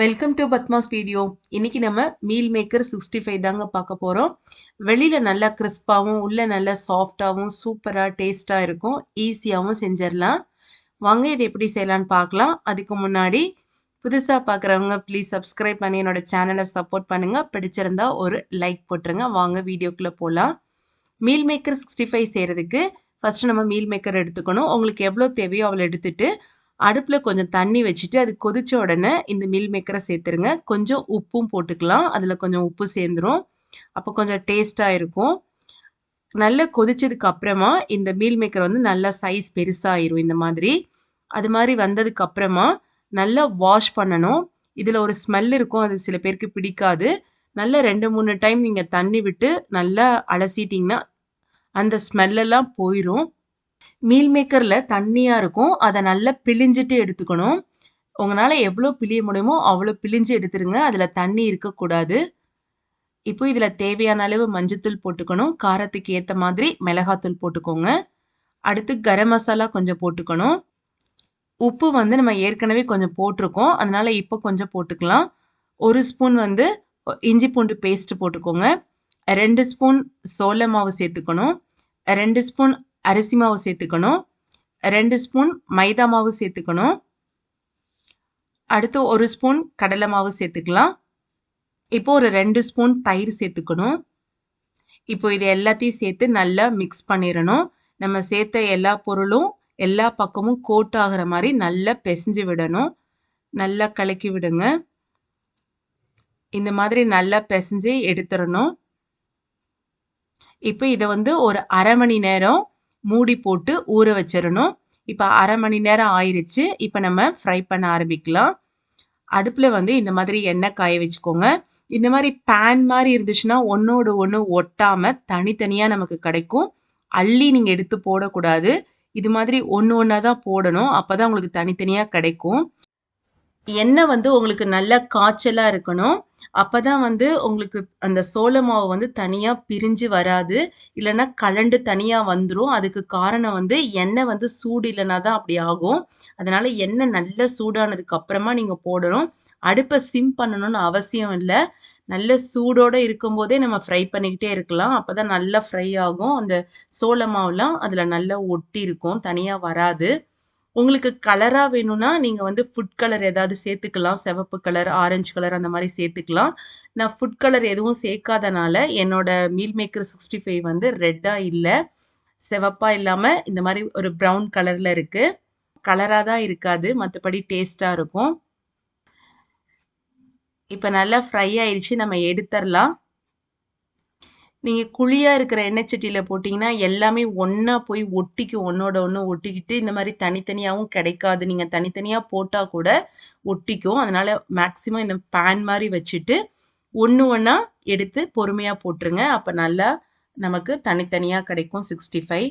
Welcome to Padma's video இன்னைக்கு நம்ம meal maker sixty five தாங்க பார்க்க போகிறோம் வெளியில் நல்லா கிறிஸ்பாகவும் உள்ளே நல்லா சாஃப்டாகவும் சூப்பராக டேஸ்ட்டாக இருக்கும். ஈஸியாகவும் செஞ்சிடலாம். வாங்க இதை எப்படி செய்யலான்னு பார்க்கலாம். அதுக்கு முன்னாடி புதுசாக பார்க்குறவங்க ப்ளீஸ் சப்ஸ்கிரைப் பண்ணி என்னோட சேனலை சப்போர்ட் பண்ணுங்கள் பிடிச்சிருந்தா ஒரு லைக் போட்டுருங்க. வாங்க வீடியோக்குள்ளே போகலாம் மீல் மேக்கர் சிக்ஸ்டி ஃபைவ் செய்கிறதுக்கு ஃபஸ்ட்டு நம்ம மீல் மேக்கர் எடுத்துக்கணும். உங்களுக்கு எவ்வளோ தேவையோ அவளை எடுத்துகிட்டு அடுப்பில் கொஞ்சம் தண்ணி வச்சுட்டு அது கொதித்த உடனே இந்த மீல் மேக்கரை சேர்த்துருங்க. கொஞ்சம் உப்பும் போட்டுக்கலாம். அதில் கொஞ்சம் உப்பு சேர்ந்துரும். அப்போ கொஞ்சம் டேஸ்ட்டாக இருக்கும். நல்லா கொதிச்சதுக்கு அப்புறமா இந்த மீல் மேக்கர் வந்து நல்லா சைஸ் பெருசாகிடும் இந்த மாதிரி. அது மாதிரி வந்ததுக்கு அப்புறமா நல்லா வாஷ் பண்ணணும். இதில் ஒரு ஸ்மெல் இருக்கும். அது சில பேருக்கு பிடிக்காது. நல்லா ரெண்டு மூணு டைம் நீங்கள் தண்ணி விட்டு நல்லா அலசிட்டிங்கன்னா அந்த ஸ்மெல்லெல்லாம் போயிடும் மீல் மேக்கரில் தண்ணியாக இருக்கும். அதை நல்லா பிழிஞ்சிட்டு எடுத்துக்கணும். உங்களால் எவ்வளோ பிழிய முடியுமோ அவ்வளோ பிழிஞ்சு எடுத்துருங்க. அதில் தண்ணி இருக்கக்கூடாது. இப்போ இதில் தேவையான அளவு மஞ்சத்தூள் போட்டுக்கணும். காரத்துக்கு ஏற்ற மாதிரி மிளகாத்தூள் போட்டுக்கோங்க. அடுத்து கரம் மசாலா கொஞ்சம் போட்டுக்கணும். உப்பு வந்து நம்ம ஏற்கனவே கொஞ்சம் போட்டிருக்கோம். அதனால் இப்போ கொஞ்சம் போட்டுக்கலாம். ஒரு ஸ்பூன் வந்து இஞ்சி பூண்டு பேஸ்ட்டு போட்டுக்கோங்க. ரெண்டு ஸ்பூன் சோள மாவு சேர்த்துக்கணும். ரெண்டு ஸ்பூன் அரிசி மாவு சேர்த்துக்கணும். ரெண்டு ஸ்பூன் மைதா மாவு சேர்த்துக்கணும். அடுத்து ஒரு ஸ்பூன் கடலை மாவு சேர்த்துக்கலாம். இப்போ ஒரு ரெண்டு ஸ்பூன் தயிர் சேர்த்துக்கணும். இப்போ இது எல்லாத்தையும் சேர்த்து நல்லா மிக்ஸ் பண்ணிடணும். நம்ம சேர்த்த எல்லா பொருளும் எல்லா பக்கமும் கோட் ஆகிற மாதிரி நல்லா பிசைஞ்சு விடணும். நல்லா கலக்கி விடுங்க. இந்த மாதிரி நல்லா பிசைஞ்சு எடுத்துடணும். இப்போ இதை வந்து ஒரு அரை மணி நேரம் மூடி போட்டு ஊற வச்சிடணும் இப்போ அரை மணி நேரம் ஆயிடுச்சு இப்போ நம்ம ஃப்ரை பண்ண ஆரம்பிக்கலாம். அடுப்பில் வந்து இந்த மாதிரி எண்ணெய் காய வச்சுக்கோங்க. இந்த மாதிரி பேன் மாதிரி இருந்துச்சுன்னா ஒன்றோடு ஒன்று ஒட்டாமல் தனித்தனியாக நமக்கு கிடைக்கும். அள்ளி நீங்கள் எடுத்து போடக்கூடாது. இது மாதிரி ஒன்று ஒன்றா தான் போடணும். அப்போ தான் உங்களுக்கு தனித்தனியாக கிடைக்கும். எண்ணெய் வந்து உங்களுக்கு நல்ல காய்ச்சலாக இருக்கணும். அப்போ தான் வந்து உங்களுக்கு அந்த சோள மாவு வந்து தனியாக பிரிஞ்சு வராது. இல்லைன்னா கலண்டு தனியாக வந்துடும் அதுக்கு காரணம் வந்து எண்ணெய் வந்து சூடு இல்லைனா தான் அப்படி ஆகும். அதனால் எண்ணெய் நல்ல சூடானதுக்கு அப்புறமா நீங்கள் போடணும். அடுப்பை சிம் பண்ணணும்னு அவசியம் இல்லை. நல்ல சூடோடு இருக்கும்போதே நம்ம ஃப்ரை பண்ணிக்கிட்டே இருக்கலாம். அப்போ தான் நல்லா ஃப்ரை ஆகும். அந்த சோள மாவுலாம் அதில் நல்லா ஒட்டி இருக்கும் தனியாக வராது. உங்களுக்கு கலராக வேணும்னா நீங்கள் வந்து ஃபுட் கலர் ஏதாவது சேர்த்துக்கலாம். சிவப்பு கலர் ஆரஞ்சு கலர் அந்த மாதிரி சேர்த்துக்கலாம். நான் ஃபுட் கலர் எதுவும் சேர்க்காதனால என்னோட மீல் மேக்கர் சிக்ஸ்டி ஃபைவ் வந்து ரெட்டாக இல்லை சிவப்பாக இல்லாமல் இந்த மாதிரி ஒரு ப்ரௌன் கலரில் இருக்குது கலராக தான் இருக்காது மற்றபடி டேஸ்ட்டாக இருக்கும். இப்போ நல்லா ஃப்ரை ஆயிடுச்சு நம்ம எடுத்துடலாம். நீங்கள் குழியாக இருக்கிற எண்ணெய் சட்டியில் போட்டிங்கன்னா எல்லாமே ஒன்றா போய் ஒட்டிக்கும். ஒன்றோட ஒன்று ஒட்டிக்கிட்டு இந்த மாதிரி தனித்தனியாகவும் கிடைக்காது. நீங்கள் தனித்தனியாக போட்டால் கூட ஒட்டிக்கும். அதனால் மேக்ஸிமம் இந்த பேன் மாதிரி வச்சுட்டு ஒன்று ஒன்றா எடுத்து பொறுமையாக போட்டுருங்க. அப்போ நல்லா நமக்கு தனித்தனியாக கிடைக்கும் சிக்ஸ்டி ஃபைவ்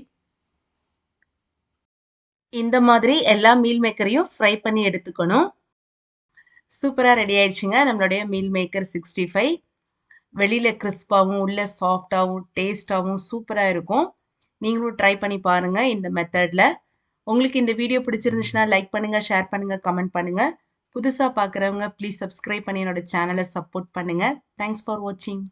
இந்த மாதிரி எல்லா மீல் மேக்கரையும் ஃப்ரை பண்ணி எடுத்துக்கணும். சூப்பராக ரெடி ஆயிடுச்சுங்க. நம்மளுடைய மீல் மேக்கர் சிக்ஸ்டி ஃபைவ் வெளியில் கிறிஸ்பாகவும் உள்ளே சாஃப்டாகவும் டேஸ்ட்டாகவும் சூப்பராக இருக்கும். நீங்களும் ட்ரை பண்ணி பாருங்கள் இந்த மெத்தடில் உங்களுக்கு இந்த வீடியோ பிடிச்சிருந்துச்சுன்னா லைக் பண்ணுங்கள் ஷேர் பண்ணுங்கள் கமெண்ட் பண்ணுங்கள் புதுசாக பார்க்குறவங்க ப்ளீஸ் சப்ஸ்கிரைப் பண்ணி என்னோட சேனலை சப்போர்ட் பண்ணுங்கள் தேங்க்ஸ் ஃபார் வாட்சிங்